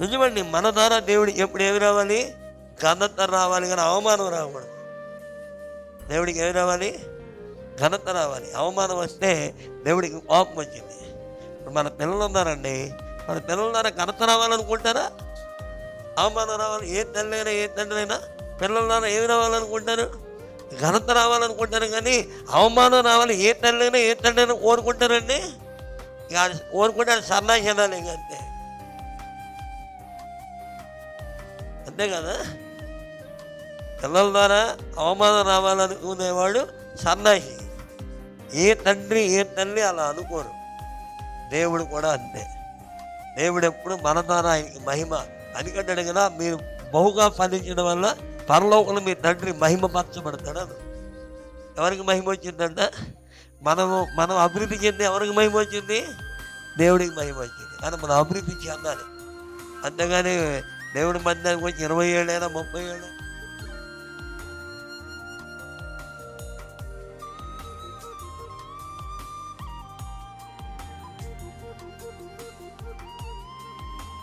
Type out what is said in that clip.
నిజమండి మన ద్వారా దేవుడికి ఎప్పుడు ఏమి రావాలి? ఘనత రావాలి కానీ అవమానం రాకూడదు. దేవుడికి ఏమి రావాలి? ఘనత రావాలి. అవమానం వస్తే దేవుడికి కోపం వచ్చింది. ఇప్పుడు మన పిల్లలు ఉన్నారండి. మన పిల్లల ద్వారా ఘనత రావాలనుకుంటారా? అవమానం రావాలి. ఏ తల్లి అయినా ఏ తండ్రి అయినా పిల్లల ద్వారా ఏమి రావాలనుకుంటారు? ఘనత రావాలనుకుంటారు కానీ అవమానం రావాలి. ఏ తల్లి అయినా ఏ తండ్రి అయినా కోరుకుంటారండి? ఇక కోరుకుంటే అది సన్నాసేదాలు అంతే. అంతే కదా? పిల్లల ద్వారా అవమానం రావాలనుకునేవాడు సన్నాహి ఏ తండ్రి ఏ తల్లి అలా అనుకోరు. దేవుడు కూడా అంతే. దేవుడు ఎప్పుడు మన ద్వారా ఆయనకి మహిమ అందుకంటాడు కదా మీరు బహుగా ఫలించడం వల్ల పరలోకంలో మీ తండ్రి మహిమ పరచబడతాడు అది. ఎవరికి మహిమ వచ్చిందంట? మనము మనం అభివృద్ధి చెంది ఎవరికి మహిమ వచ్చింది? దేవుడికి మహిమ వచ్చింది. కానీ మనం అభివృద్ధి చెందాలి. అంతేగాని దేవుడి మందిరానికి వచ్చి ఇరవై ఏళ్ళైనా ముప్పై ఏళ్ళు